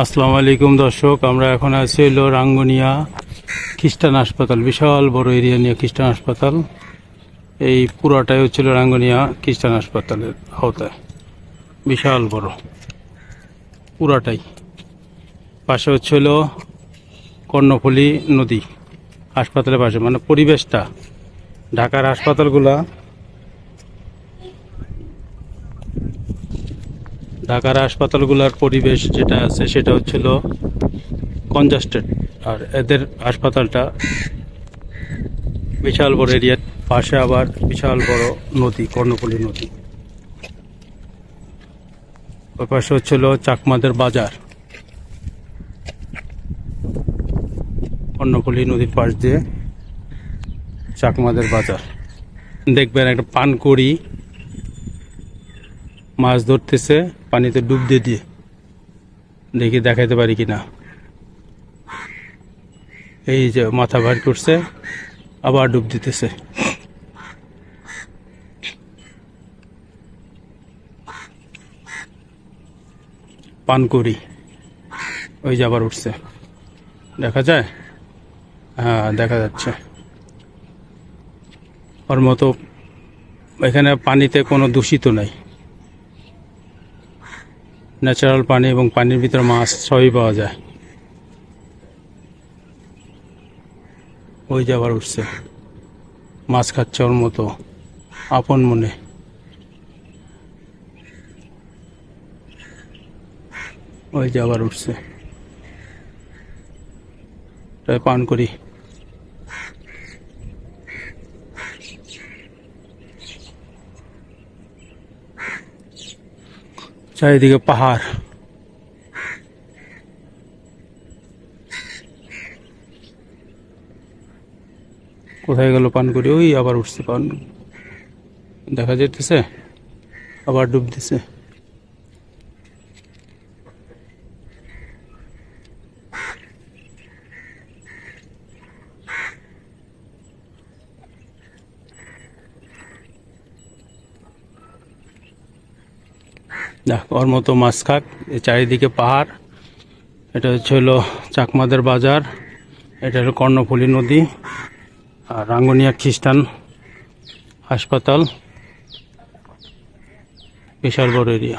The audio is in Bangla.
আসসালামু আলাইকুম দর্শক, আমরা এখন আছি রাঙ্গুনিয়া খ্রিস্টান হাসপাতাল, বিশাল বড় এরিয়া নিয়ে খ্রিস্টান হাসপাতাল। এই পুরাটাই হচ্ছিল রাঙ্গুনিয়া খ্রিস্টান হাসপাতালের আওতায়। বিশাল বড়। পুরাটাই। পাশে হচ্ছে হলো কর্ণফুলী নদী। হাসপাতালের পাশে মানে পরিবেশটা। ঢাকার হাসপাতালগুলা ঢাকার হাসপাতালগুলোর পরিবেশ যেটা আছে, সেটা হচ্ছিল কনজাস্টেড আর এদের হাসপাতালটা বিশাল বড় এরিয়ার পাশে আবার বিশাল বড় নদী, কর্ণফুলী নদী। ওই পাশে হচ্ছিল চাকমাদের বাজার। কর্ণফুলী নদীর পাশ দিয়ে চাকমাদের বাজার। দেখবেন একটা পানকড়ি মাছ ধরতেছে। পানিতে ডুব দিয়ে দিয়ে দেখি দেখাইতে পারি কিনা। এই যে মাথা ভার করছে, আবার ডুব দিতেছে। পানকুড়ি ওই যে আবার উঠছে। দেখা যায়? হ্যাঁ দেখা যাচ্ছে। ওর মতো এখানে পানিতে কোনো দূষিত নাই। ন্যাচারাল পানি এবং পানির ভিতরে মাছ সবই পাওয়া যায়। ওই যে আবার উঠছে। মাছ খাচ্ছে ওর মতো, আপন মনে। ওই যে আবার উঠছে। তাই পান করি। চারিদিকে পাহাড়। কোথায় গেল পান করি? ওই আবার উঠছে পান। দেখা যেতেছে আবার ডুব দিছে দেখ ওর মতো মাছ খাক। চারিদিকে পাহাড়। এটা হচ্ছে হলো চাকমাদের বাজার। এটা হলো কর্ণফুলী নদী আর রাঙ্গনিয়া খ্রিস্টান হাসপাতাল। বিশাল বড় এরিয়া